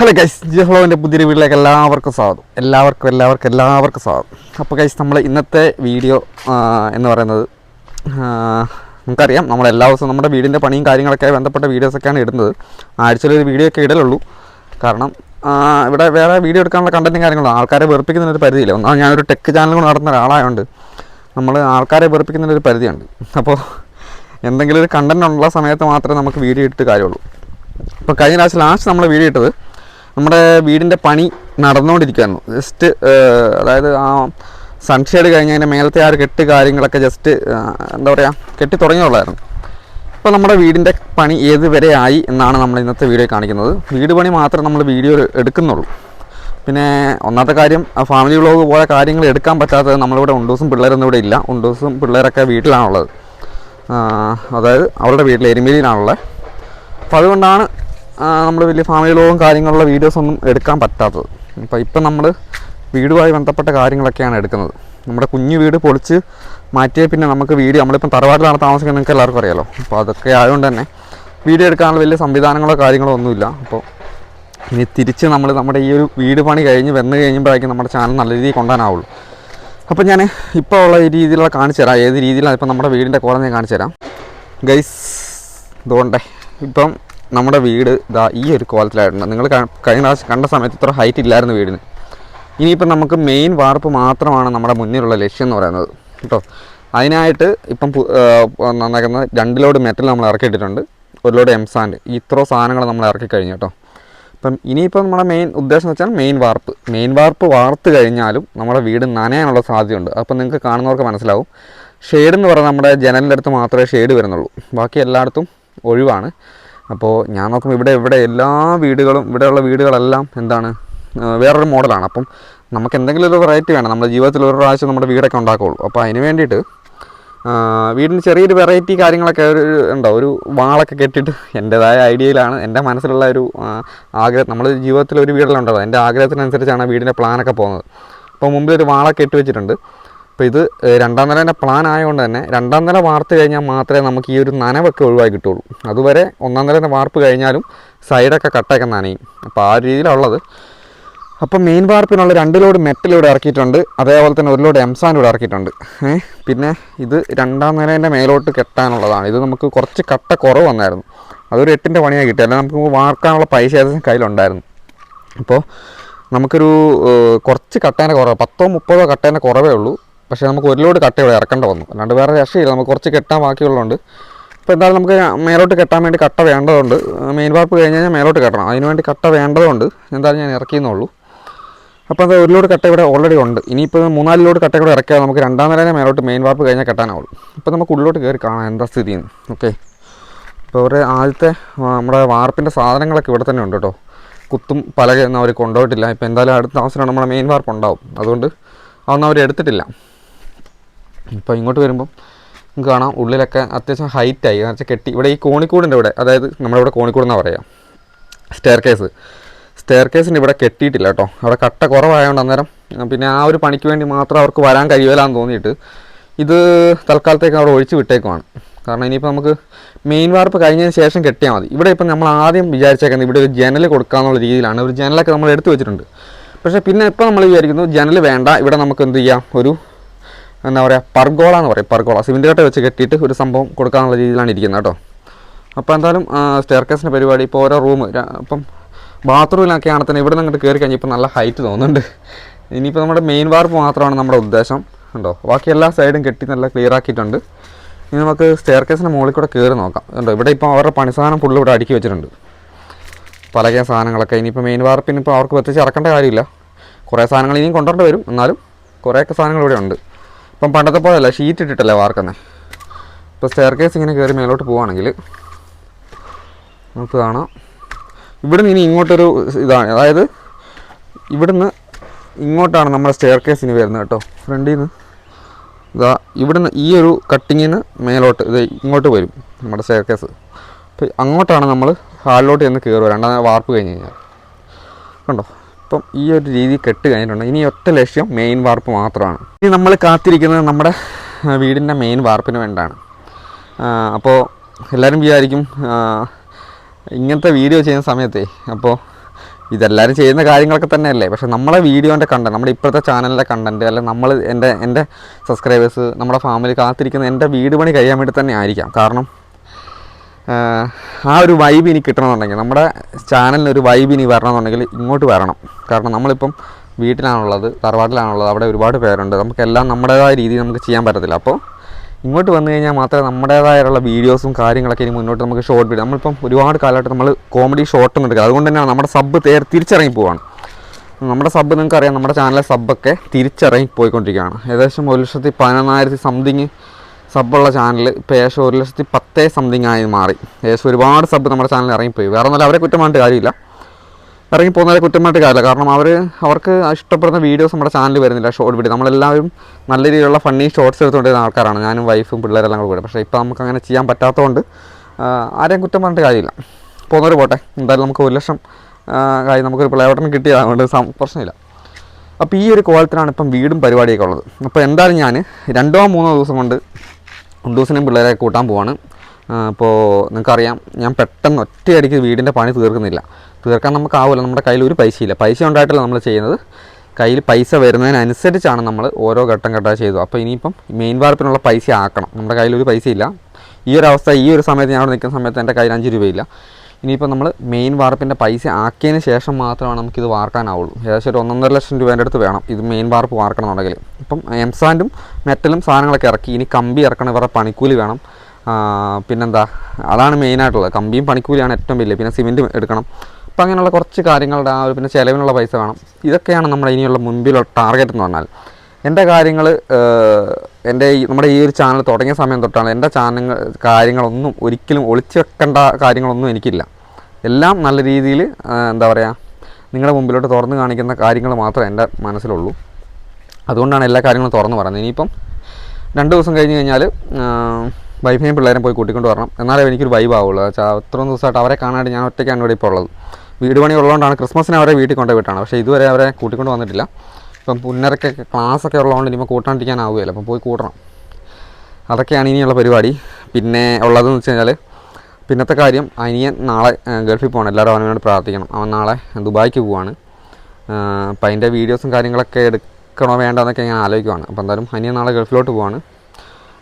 Hello guys ജിഹ്ലോവിന്റെ പുതിയൊരു വീട്ടിലേക്ക് എല്ലാവർക്കും സ്വാഗതം. എല്ലാവർക്കും എല്ലാവർക്കും എല്ലാവർക്കും സ്വാഗതം. അപ്പോൾ ഗൈസ് നമ്മൾ ഇന്നത്തെ വീഡിയോ എന്ന് പറയുന്നത് നമുക്കറിയാം. നമ്മൾ എല്ലാ ദിവസവും നമ്മുടെ വീടിന്റെ പണിയും കാര്യങ്ങളൊക്കെ ബന്ധപ്പെട്ട വീഡിയോസൊക്കെയാണ് ഇടുന്നത്. ആഴ്ചയിലൊരു വീഡിയോ ഒക്കെ ഇടലുള്ളൂ. കാരണം ഇവിടെ വേറെ വീഡിയോ എടുക്കാനുള്ള കണ്ടന്റും കാര്യങ്ങളും ആൾക്കാരെ വെറുപ്പിക്കുന്ന ഒരു പരിധിയില്ല. ഒന്നാമത് ഞാനൊരു ടെക് ചാനൽ കൊണ്ട് നടന്ന ഒരാളായതുകൊണ്ട് നമ്മൾ ആൾക്കാരെ വെറുപ്പിക്കുന്ന ഒരു പരിധിയുണ്ട്. അപ്പോൾ എന്തെങ്കിലും ഒരു കണ്ടന്റ് ഉള്ള സമയത്ത് മാത്രമേ നമുക്ക് വീഡിയോ ഇട്ടിട്ട് കാര്യമുള്ളൂ. അപ്പോൾ കഴിഞ്ഞ ആഴ്ച ലാസ്റ്റ് നമ്മൾ വീഡിയോ ഇട്ടത് നമ്മുടെ വീടിന്റെ പണി നടന്നുകൊണ്ടിരിക്കുകയായിരുന്നു ജസ്റ്റ് അതായത് ആ സൺഷെയ്ഡ് കഴിഞ്ഞ് അതിന്റെ മേലത്തെ ആ ഒരു കെട്ട് കാര്യങ്ങളൊക്കെ ജസ്റ്റ് എന്താ പറയുക കെട്ടി തുടങ്ങിയുള്ളായിരുന്നു. ഇപ്പോൾ നമ്മുടെ വീടിന്റെ പണി ഏത് വരെ ആയി എന്നാണ് നമ്മൾ ഇന്നത്തെ വീഡിയോ കാണിക്കുന്നത്. വീട് പണി മാത്രമേ നമ്മൾ വീഡിയോ എടുക്കുന്നുള്ളൂ. പിന്നെ ഒന്നാമത്തെ കാര്യം ഫാമിലി വ്ളോഗ് പോലെ കാര്യങ്ങൾ എടുക്കാൻ പറ്റാത്തത് നമ്മളിവിടെ ഉണ്ടൂസും പിള്ളേരൊന്നും ഇവിടെ ഇല്ല. ഉണ്ടൂസും പിള്ളേരൊക്കെ വീട്ടിലാണുള്ളത്. അതായത് അവരുടെ വീട്ടിൽ എരുമേലിയിലാണുള്ളത്. അപ്പോൾ അതുകൊണ്ടാണ് നമ്മൾ വലിയ ഫാമിലി വ്ളോഗും കാര്യങ്ങളുള്ള വീഡിയോസ് ഒന്നും എടുക്കാൻ പറ്റാത്തത്. അപ്പോൾ ഇപ്പം നമ്മൾ വീടുമായി ബന്ധപ്പെട്ട കാര്യങ്ങളൊക്കെയാണ് എടുക്കുന്നത്. നമ്മുടെ കുഞ്ഞു വീട് പൊളിച്ച് മാറ്റിയ പിന്നെ നമുക്ക് വീഡിയോ നമ്മളിപ്പം തറവാട്ടിലാണ് താമസിക്കുന്നത് നിങ്ങൾക്ക് എല്ലാവർക്കും അറിയാലോ. അപ്പോൾ അതൊക്കെ ആയതുകൊണ്ട് തന്നെ വീഡിയോ എടുക്കാനുള്ള വലിയ സംവിധാനങ്ങളോ കാര്യങ്ങളോ ഒന്നുമില്ല. അപ്പോൾ ഇനി തിരിച്ച് നമ്മൾ നമ്മുടെ ഈ ഒരു വീട് പണി കഴിഞ്ഞ് വന്നു കഴിയുമ്പോഴായിരിക്കും നമ്മുടെ ചാനൽ നല്ല രീതിയിൽ കൊണ്ടുവരാനാവുള്ളൂ. അപ്പോൾ ഞാൻ ഇപ്പോൾ ഉള്ള ഈ രീതിയിലുള്ള കാണിച്ചു തരാം. ഏത് രീതിയിലാണ് ഇപ്പം നമ്മുടെ വീടിന്റെ കോളം ഞാൻ കാണിച്ചു തരാം. ഗൈസ് ഇതുകൊണ്ടേ. ഇപ്പം നമ്മുടെ വീട് ഇതാ ഈ ഒരു കോലത്തിലായിട്ടുണ്ട് നിങ്ങൾ കഴിഞ്ഞ പ്രാവശ്യം കണ്ട സമയത്ത് ഇത്ര ഹൈറ്റ് ഇല്ലായിരുന്നു വീടിന്. ഇനിയിപ്പം നമുക്ക് മെയിൻ വാർപ്പ് മാത്രമാണ് നമ്മുടെ മുന്നിലുള്ള ലക്ഷ്യം എന്ന് പറയുന്നത്. കേട്ടോ? അതിനായിട്ട് ഇപ്പം നന്നാക്കുന്ന രണ്ട് ലോഡ് മെറ്റൽ നമ്മൾ ഇറക്കിയിട്ടിട്ടുണ്ട്. ഒരു ലോഡ് എം സാൻഡ് ഇത്ര സാധനങ്ങൾ നമ്മൾ ഇറക്കി കഴിഞ്ഞു കേട്ടോ. ഇപ്പം ഇനിയിപ്പോൾ നമ്മുടെ മെയിൻ ഉദ്ദേശം എന്ന് വെച്ചാൽ മെയിൻ വാർപ്പ്. മെയിൻ വാർപ്പ് വാർത്ത് കഴിഞ്ഞാലും നമ്മുടെ വീട് നനയാനുള്ള സാധ്യതയുണ്ട്. അപ്പം നിങ്ങൾക്ക് കാണുന്നവർക്ക് മനസ്സിലാവും. ഷെയ്ഡ് എന്ന് പറഞ്ഞാൽ നമ്മുടെ ജനലിന്റെ അടുത്ത് മാത്രമേ ഷെയ്ഡ് വരുന്നുള്ളൂ. ബാക്കി എല്ലായിടത്തും ഒഴിവാണ്. അപ്പോൾ ഞാൻ നോക്കുമ്പോൾ ഇവിടെ ഇവിടെ എല്ലാ വീടുകളും ഇവിടെയുള്ള വീടുകളെല്ലാം എന്താണ് വേറൊരു മോഡലാണ്. അപ്പം നമുക്ക് എന്തെങ്കിലും ഒരു വെറൈറ്റി വേണം. നമ്മുടെ ജീവിതത്തിൽ ഒരു പ്രാവശ്യം നമ്മുടെ വീടൊക്കെ ഉണ്ടാക്കുകയുള്ളൂ അപ്പോൾ അതിന് വേണ്ടിയിട്ട് വീടിന് ചെറിയൊരു വെറൈറ്റി കാര്യങ്ങളൊക്കെ ഒരു ഉണ്ടോ? ഒരു വാളൊക്കെ കെട്ടിയിട്ട് എന്റെതായ ഐഡിയയിലാണ് എന്റെ മനസ്സിലുള്ള ഒരു ആഗ്രഹം നമ്മൾ ജീവിതത്തിൽ ഒരു വീടെല്ലാം ഉണ്ടല്ലോ. എന്റെ ആഗ്രഹത്തിനനുസരിച്ചാണ് വീടിന്റെ പ്ലാനൊക്കെ പോകുന്നത്. അപ്പോൾ മുമ്പിൽ ഒരു വാളൊക്കെ ഇട്ട് വെച്ചിട്ടുണ്ട്. അപ്പോൾ ഇത് രണ്ടാം നിലേന്റെ പ്ലാൻ ആയതുകൊണ്ട് തന്നെ രണ്ടാം നില വാർത്ത് കഴിഞ്ഞാൽ മാത്രമേ നമുക്ക് ഈ ഒരു നനവൊക്കെ ഒഴിവാക്കി കിട്ടുള്ളൂ. അതുവരെ ഒന്നാം നിലേന്റെ വാർപ്പ് കഴിഞ്ഞാലും സൈഡൊക്കെ കട്ടയൊക്കെ നനയും. അപ്പോൾ ആ രീതിയിലുള്ളത് അപ്പോൾ മെയിൻ വാർപ്പിനുള്ള രണ്ട് ലോഡ് മെറ്റൽ ഇവിടെ ഇറക്കിയിട്ടുണ്ട്. അതേപോലെ തന്നെ ഒരു ലോഡ് എംസാനിലൂടെ ഇറക്കിയിട്ടുണ്ട്. പിന്നെ ഇത് രണ്ടാം നിലേന്റെ മേലോട്ട് കെട്ടാനുള്ളതാണ്. ഇത് നമുക്ക് കുറച്ച് കട്ട കുറവ് വന്നായിരുന്നു. അതൊരു എട്ടിന്റെ പണിയാണ് കിട്ടിയത് അല്ലെങ്കിൽ നമുക്ക് വാർക്കാനുള്ള പൈസ ഏകദേശം കയ്യിലുണ്ടായിരുന്നു. അപ്പോൾ നമുക്കൊരു കുറച്ച് കട്ടേന്റെ കുറവ് പത്തോ മുപ്പതോ കട്ടേന്റെ കുറവേ ഉള്ളൂ. പക്ഷേ നമുക്ക് ഒരു ലോഡ് കട്ട ഇവിടെ ഇറക്കേണ്ട വന്നു. അല്ലാണ്ട് വേറെ രക്ഷയില്ല. നമുക്ക് കുറച്ച് കെട്ടാൻ ബാക്കിയുള്ളതുകൊണ്ട് അപ്പോൾ എന്തായാലും നമുക്ക് മേലോട്ട് കെട്ടാൻ വേണ്ടി കട്ട വേണ്ടതുകൊണ്ട് മെയിൻ വാർപ്പ് കഴിഞ്ഞ് കഴിഞ്ഞാൽ മേലോട്ട് കെട്ടണം. അതിന് വേണ്ടി കട്ട വേണ്ടതുകൊണ്ട് എന്തായാലും ഞാൻ ഇറക്കിയെന്നുള്ളൂ. അപ്പോൾ അത് ഒരു ലോഡ് കട്ട ഇവിടെ ഓൾറെഡി ഉണ്ട്. ഇനിയിപ്പോൾ മൂന്നാൽ ലോഡ് കട്ട ഇവിടെ ഇറക്കിയാൽ നമുക്ക് രണ്ടാം നിലയിലെ മേലോട്ട് മെയിൻ വാർപ്പ് കഴിഞ്ഞാൽ കെട്ടാനാവുള്ളൂ. അപ്പോൾ നമുക്ക് ഉള്ളിലോട്ട് കയറി കാണാം എന്താ സ്ഥിതി ഓക്കെ. ഇപ്പോൾ ഒരു ആദ്യത്തെ നമ്മുടെ വാർപ്പിന്റെ സാധനങ്ങളൊക്കെ ഇവിടെ തന്നെ ഉണ്ട് കേട്ടോ. കുത്തും പലകയൊന്നും അവർ കൊണ്ടുപോയിട്ടില്ല. ഇപ്പോൾ എന്തായാലും അടുത്ത അവസരം നമ്മുടെ മെയിൻ വാർപ്പ് ഉണ്ടാവും. അതുകൊണ്ട് അതൊന്നും അവർ എടുത്തിട്ടില്ല. ഇപ്പോൾ ഇങ്ങോട്ട് വരുമ്പം കാണാം ഉള്ളിലൊക്കെ അത്യാവശ്യം ഹൈറ്റായി എന്ന് വെച്ചാൽ കെട്ടി ഇവിടെ ഈ കോണിക്കൂടിന്റെ ഇവിടെ അതായത് നമ്മളിവിടെ കോണിക്കൂടെന്നാണ് പറയുക സ്റ്റെയർ കേസ് സ്റ്റെയർ കേസിന്റെ ഇവിടെ കെട്ടിയിട്ടില്ല കേട്ടോ. അവിടെ കട്ട കുറവായതുകൊണ്ട് അന്നേരം പിന്നെ ആ ഒരു പണിക്ക് വേണ്ടി മാത്രം അവർക്ക് വരാൻ കഴിയുമല്ലാന്ന് തോന്നിയിട്ട് ഇത് തൽക്കാലത്തേക്ക് അവിടെ ഒഴിച്ചു വിട്ടേക്കുവാണ്. കാരണം ഇനിയിപ്പോൾ നമുക്ക് മെയിൻ വാർപ്പ് കഴിഞ്ഞതിന് ശേഷം കെട്ടിയാൽ മതി. ഇവിടെ ഇപ്പം നമ്മൾ ആദ്യം വിചാരിച്ചേക്കുന്നത് ഇവിടെ ഒരു ജനൽ കൊടുക്കാമെന്നുള്ള രീതിയിലാണ്. ഒരു ജനലൊക്കെ നമ്മൾ എടുത്തു വെച്ചിട്ടുണ്ട്. പക്ഷേ പിന്നെ ഇപ്പോൾ നമ്മൾ വിചാരിക്കുന്നു ജനൽ വേണ്ട. ഇവിടെ നമുക്ക് എന്ത് ചെയ്യാം? ഒരു എന്താ പറയുക പർഗോള എന്ന് പറയും പർഗോള. സിമെന്റ് കട്ട വെച്ച് കെട്ടിയിട്ട് ഒരു സംഭവം കൊടുക്കാനുള്ള രീതിയിലാണ് ഇരിക്കുന്നത് കേട്ടോ. അപ്പോൾ എന്തായാലും സ്റ്റെയർ കേസിന്റെ പരിപാടി ഇപ്പോൾ ഓരോ റൂം അപ്പം ബാത്റൂമിലൊക്കെ ആണെങ്കിൽ തന്നെ ഇവിടെ നിന്ന് അങ്ങോട്ട് കയറി കഴിഞ്ഞപ്പോൾ നല്ല ഹൈറ്റ് തോന്നുന്നുണ്ട്. ഇനിയിപ്പോൾ നമ്മുടെ മെയിൻ വാർപ്പ് മാത്രമാണ് നമ്മുടെ ഉദ്ദേശം ഉണ്ടോ ബാക്കി എല്ലാ സൈഡും കെട്ടി നല്ല ക്ലിയർ ആക്കിയിട്ടുണ്ട്. ഇനി നമുക്ക് സ്റ്റെയർ കേസിന്റെ മുകളിൽ കൂടെ കയറി നോക്കാം. ഉണ്ടോ ഇവിടെ ഇപ്പോൾ അവരുടെ പണി സാധനം ഫുള്ള് ഇവിടെ അടുക്കി വെച്ചിട്ടുണ്ട്. പലകിയ സാധനങ്ങളൊക്കെ ഇനിയിപ്പോൾ മെയിൻ വാർപ്പിന് ഇപ്പോൾ അവർക്ക് പ്രത്യേകിച്ച് ഇറക്കേണ്ട കാര്യമില്ല. കുറേ സാധനങ്ങൾ ഇനിയും കൊണ്ടുവരേണ്ടി വരും. എന്നാലും കുറേയൊക്കെ സാധനങ്ങൾ ഇവിടെ ഉണ്ട്. ഇപ്പം പണ്ടത്തെ പോലെ പോലെയല്ല ഷീറ്റ് ഇട്ടിട്ടല്ലേ വാർക്കുന്നത് ഇപ്പോൾ സ്റ്റെയർ കേസ് ഇങ്ങനെ കയറി മേലോട്ട് പോവുകയാണെങ്കിൽ നമുക്ക് കാണാം. ഇവിടുന്ന് ഇനി ഇങ്ങോട്ടൊരു ഇതാണ്. അതായത് ഇവിടുന്ന് ഇങ്ങോട്ടാണ് നമ്മുടെ സ്റ്റെയർ കേസ് ഇനി വരുന്നത് കേട്ടോ. ഫ്രണ്ടിൽ നിന്ന് ഇതാ ഇവിടുന്ന് ഈ ഒരു കട്ടിങ്ങിൽ നിന്ന് മേലോട്ട് ഇത് ഇങ്ങോട്ട് വരും നമ്മുടെ സ്റ്റെയർ കേസ് അപ്പോൾ അങ്ങോട്ടാണ് നമ്മൾ ഹാളിലോട്ട് ചെന്ന് കയറുക രണ്ടാം വാർപ്പ് കഴിഞ്ഞ് കഴിഞ്ഞാൽ. കണ്ടോ? ഇപ്പം ഈ ഒരു രീതി കെട്ട് കഴിഞ്ഞിട്ടുണ്ട്. ഇനി ഒറ്റ ലക്ഷ്യം മെയിൻ വാർപ്പ് മാത്രമാണ്. ഇനി നമ്മൾ കാത്തിരിക്കുന്നത് നമ്മുടെ വീടിന്റെ മെയിൻ വാർപ്പിന് വേണ്ടാണ് അപ്പോൾ എല്ലാവരും വിചാരിക്കും ഇങ്ങനത്തെ വീഡിയോ ചെയ്യുന്ന സമയത്തേ അപ്പോൾ ഇതെല്ലാവരും ചെയ്യുന്ന കാര്യങ്ങളൊക്കെ തന്നെയല്ലേ? പക്ഷേ നമ്മളെ വീഡിയോന്റെ കണ്ടന്റ് നമ്മുടെ ഇപ്പോഴത്തെ ചാനലിലെ കണ്ടന്റ് അല്ലെങ്കിൽ നമ്മൾ എന്റെ എന്റെ സബ്സ്ക്രൈബേഴ്സ് നമ്മുടെ ഫാമിലി കാത്തിരിക്കുന്ന എന്റെ വീട് പണി കഴിയാൻ വേണ്ടി തന്നെ ആയിരിക്കാം. കാരണം ആ ഒരു വൈബ് ഇനി കിട്ടണമെന്നുണ്ടെങ്കിൽ നമ്മുടെ ചാനലിന് ഒരു വൈബ് ഇനി വരണമെന്നുണ്ടെങ്കിൽ ഇങ്ങോട്ട് വരണം. കാരണം നമ്മളിപ്പം വീട്ടിലാണുള്ളത് തറവാട്ടിലാണുള്ളത് അവിടെ ഒരുപാട് പേരുണ്ട്. നമുക്കെല്ലാം നമ്മുടേതായ രീതിയിൽ നമുക്ക് ചെയ്യാൻ പറ്റത്തില്ല. അപ്പോൾ ഇങ്ങോട്ട് വന്നു കഴിഞ്ഞാൽ മാത്രമേ നമ്മുടേതായുള്ള വീഡിയോസും കാര്യങ്ങളൊക്കെ ഇനി മുന്നോട്ട് നമുക്ക് ഷോർട്ട് വീഡിയോ നമ്മളിപ്പം ഒരുപാട് കാലമായിട്ട് നമ്മൾ കോമഡി ഷോർട്ട് എടുക്കുക അതുകൊണ്ട് തന്നെയാണ് നമ്മുടെ സബ് തേർ തിരിച്ചിറങ്ങി പോവാണ്. നമ്മുടെ സബ് നിങ്ങൾക്കറിയാം നമ്മുടെ ചാനലിലെ സബ്ബൊക്കെ തിരിച്ചിറങ്ങി പോയിക്കൊണ്ടിരിക്കുകയാണ്. ഏകദേശം ഒരു ലക്ഷത്തി പതിനൊന്നായിരത്തി സംതിങ് സബ്ബുള്ള ചാനൽ ഇപ്പോൾ ഏകദേശം ഒരു ലക്ഷത്തി പത്തേ സംതിങ് ആയി മാറി. ഏകദേശം ഒരുപാട് സബ് നമ്മുടെ ചാനലിൽ ഇറങ്ങിപ്പോയി. വേറെ ഒന്നല്ല അവരെ കുറ്റം പറഞ്ഞിട്ട് കാര്യമില്ല. ഇറങ്ങി പോകുന്നവരെ കുറ്റം കാര്യമില്ല. കാരണം അവർ അവർക്ക് ഇഷ്ടപ്പെടുന്ന വീഡിയോസ് നമ്മുടെ ചാനലിൽ വരുന്നില്ല ഷോർട്ട് വീഡിയോ നമ്മളെല്ലാവരും നല്ല രീതിയിലുള്ള ഫണ്ണി ഷോർട്സ് എടുത്തുകൊണ്ടിരുന്ന ആൾക്കാരാണ്. ഞാനും വൈഫും പിള്ളേരെല്ലാം കൂടെ പക്ഷേ ഇപ്പോൾ നമുക്ക് അങ്ങനെ ചെയ്യാൻ പറ്റാത്തതുകൊണ്ട് ആരെയും കുറ്റം പറഞ്ഞിട്ട് കാര്യമില്ല. പോകുന്നവർ പോട്ടെ. എന്തായാലും നമുക്ക് ഒരു ലക്ഷം കാര്യം നമുക്കൊരു പ്ലേവട്ടം കിട്ടിയതുകൊണ്ട് പ്രശ്നമില്ല. അപ്പോൾ ഈ ഒരു കോലത്തിലാണ് ഇപ്പം വീടും പരിപാടിയൊക്കെ ഉള്ളത്. അപ്പോൾ എന്തായാലും ഞാൻ രണ്ടോ മൂന്നോ ദിവസം കൊണ്ട് ഉണ്ടൂസിനെയും പിള്ളേരെ കൂട്ടാൻ പോവാണ്. അപ്പോൾ നിങ്ങൾക്കറിയാം ഞാൻ പെട്ടെന്ന് ഒറ്റയടിക്ക് വീടിന്റെ പണി തീർക്കുന്നില്ല. തീർക്കാൻ നമുക്കാവില്ല നമ്മുടെ കയ്യിൽ ഒരു പൈസയില്ല. പൈസ ഉണ്ടായിട്ടല്ല നമ്മൾ ചെയ്യുന്നത്? കയ്യിൽ പൈസ വരുന്നതിനനുസരിച്ചാണ് നമ്മൾ ഓരോ ഘട്ടം ഘട്ടമായി ചെയ്തു അപ്പോൾ ഇനിയിപ്പം മെയിൻ വാർപ്പിനുള്ള പൈസ ആക്കണം. നമ്മുടെ കയ്യിൽ ഒരു പൈസയില്ല. ഈ ഒരു അവസ്ഥ ഈ ഒരു സമയത്ത് ഞാൻ അവിടെ നിൽക്കുന്ന സമയത്ത് എന്റെ കയ്യിൽ അഞ്ച് രൂപയില്ല. ഇനിയിപ്പോൾ നമ്മൾ മെയിൻ വാർപ്പിന്റെ പൈസ ആക്കിയതിന് ശേഷം മാത്രമാണ് നമുക്കിത് വാർക്കാനാവുള്ളൂ. ഏകദേശം ഒരു ഒന്നൊന്നര ലക്ഷം രൂപേന്റെ അടുത്ത് വേണം ഇത് മെയിൻ വാർപ്പ് വാർക്കണമെന്നുണ്ടെങ്കിൽ. ഇപ്പം എംസാൻഡും മെറ്റലും സാധനങ്ങളൊക്കെ ഇറക്കി ഇനി കമ്പി ഇറക്കണം ഇവരുടെ പണിക്കൂലി വേണം. പിന്നെന്താ അതാണ് മെയിനായിട്ടുള്ളത് കമ്പിയും പണിക്കൂലിയാണ് ഏറ്റവും വലിയ. പിന്നെ സിമെന്റ് എടുക്കണം. അപ്പം അങ്ങനെയുള്ള കുറച്ച് കാര്യങ്ങളുടെ ആ ഒരു പിന്നെ ചിലവിനുള്ള പൈസ വേണം. ഇതൊക്കെയാണ് നമ്മുടെ ഇനിയുള്ള മുൻപിലുള്ള ടാർഗറ്റ് എന്ന് പറഞ്ഞാൽ. എന്റെ കാര്യങ്ങൾ എന്റെ നമ്മുടെ ഈ ഒരു ചാനൽ തുടങ്ങിയ സമയം തൊട്ടാണ് എന്റെ ചാനൽ കാര്യങ്ങളൊന്നും ഒരിക്കലും ഒളിച്ചു വെക്കേണ്ട കാര്യങ്ങളൊന്നും എനിക്കില്ല. എല്ലാം നല്ല രീതിയിൽ എന്താ പറയുക നിങ്ങളുടെ മുമ്പിലോട്ട് തുറന്ന് കാണിക്കുന്ന കാര്യങ്ങൾ മാത്രമേ എന്റെ മനസ്സിലുള്ളൂ. അതുകൊണ്ടാണ് എല്ലാ കാര്യങ്ങളും തുറന്ന് പറയുന്നത്. ഇനിയിപ്പം രണ്ട് ദിവസം കഴിഞ്ഞ് കഴിഞ്ഞാൽ വൈഫിനെയും പിള്ളേരെയും പോയി കൂട്ടിക്കൊണ്ട് വരണം. എന്നാലേ എനിക്കൊരു വൈബ് ആവുള്ളൂ. വെച്ചാൽ അത്രയും ദിവസമായിട്ട് അവരെ കാണാണ്ട് ഞാൻ ഒറ്റയ്ക്കാണ് ഇവിടെ ഇപ്പോൾ ഉള്ളത്. വീട് പണി ഉള്ളതുകൊണ്ടാണ് ക്രിസ്മസിന് അവരെ വീട്ടിൽ കൊണ്ടുപോയി വിട്ടാണ് പക്ഷേ ഇതുവരെ അവരെ കൂട്ടിക്കൊണ്ട് വന്നിട്ടില്ല. ഇപ്പം പുന്നരൊക്കെ ക്ലാസ്സൊക്കെ ഉള്ളതുകൊണ്ട് ഇനിയിപ്പോൾ കൂട്ടാണ്ടിരിക്കാനാവുകയില്ല. അപ്പം പോയി കൂട്ടണം അതൊക്കെയാണ് ഇനിയുള്ള പരിപാടി. പിന്നെ ഉള്ളതെന്ന് വെച്ച് കഴിഞ്ഞാൽ പിന്നത്തെ കാര്യം അനിയൻ നാളെ ഗൾഫിൽ പോകണം. എല്ലാവരും അവനോട് പ്രാർത്ഥിക്കണം. അവൻ നാളെ ദുബായിക്ക് പോവാണ്. അപ്പം അതിന്റെ വീഡിയോസും കാര്യങ്ങളൊക്കെ എടുക്കണോ വേണ്ടോ എന്നൊക്കെ ഞാൻ ആലോചിക്കുവാണ്. അപ്പോൾ എന്തായാലും അനിയൻ നാളെ ഗൾഫിലോട്ട് പോവാണ്.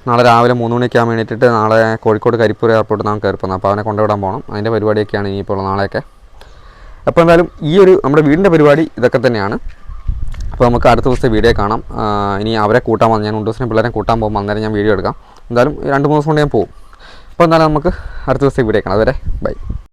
നാളെ രാവിലെ മൂന്ന് മണിയൊക്കെ ആകാൻ വേണ്ടിയിട്ട് നാളെ കോഴിക്കോട് കരിപ്പൂർ എയർപോർട്ടിൽ നമുക്ക് കയറി അപ്പോൾ അവനെ കൊണ്ടുവിടാൻ പോകണം. അതിന്റെ പരിപാടിയൊക്കെയാണ് ഇനിയിപ്പോൾ നാളെയൊക്കെ. അപ്പോൾ എന്തായാലും ഈ ഒരു നമ്മുടെ വീടിന്റെ പരിപാടി ഇതൊക്കെ തന്നെയാണ്. അപ്പോൾ നമുക്ക് അടുത്ത ദിവസത്തെ വീഡിയോ കാണാം. ഇനി അവരെ കൂട്ടാൻ വന്നു ഞാൻ ദിവസം പിള്ളേരെ കൂട്ടാൻ പോകുമ്പോൾ അന്നേരം ഞാൻ വീഡിയോ എടുക്കാം. എന്തായാലും രണ്ട് മൂന്ന് ദിവസം കൊണ്ട് ഞാൻ പോകും അപ്പോൾ എന്തായാലും നമുക്ക് അടുത്ത ദിവസത്തെ വീഡിയോ കാണാം. അതുവരെ ബൈ.